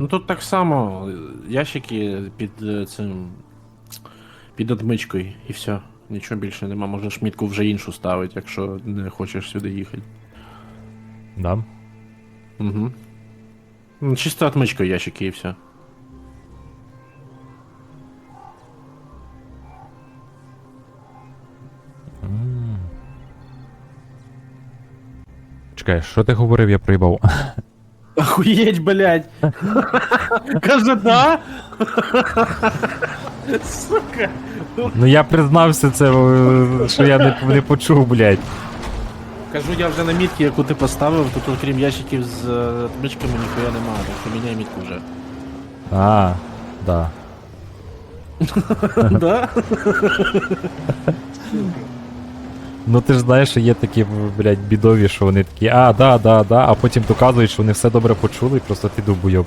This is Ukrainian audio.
Ну тут так само, е, ящики під е, цим. Під отмичкою і все. Нічого більше нема. Можеш мітку вже іншу ставити, якщо не хочеш сюди їхати. Да? Угу. Ну, Чисто отмичкою ящики і все. Чекай, що ти говорив, я проїбав. Охуєть, блядь! Каже, да? Сука! Ну я признався це, е, що я не, не почув, блядь. Кажу, я вже на мітці, яку ти поставив, то тут крім ящиків з е, отмичками ніхуя немає, так що міняй мітку вже. А, да. Да? Ну ти ж знаєш, що є такі, блядь, бідові, що вони такі, а, да, да, да, а потім доказують, що вони все добре почули, просто ти дубуйоб.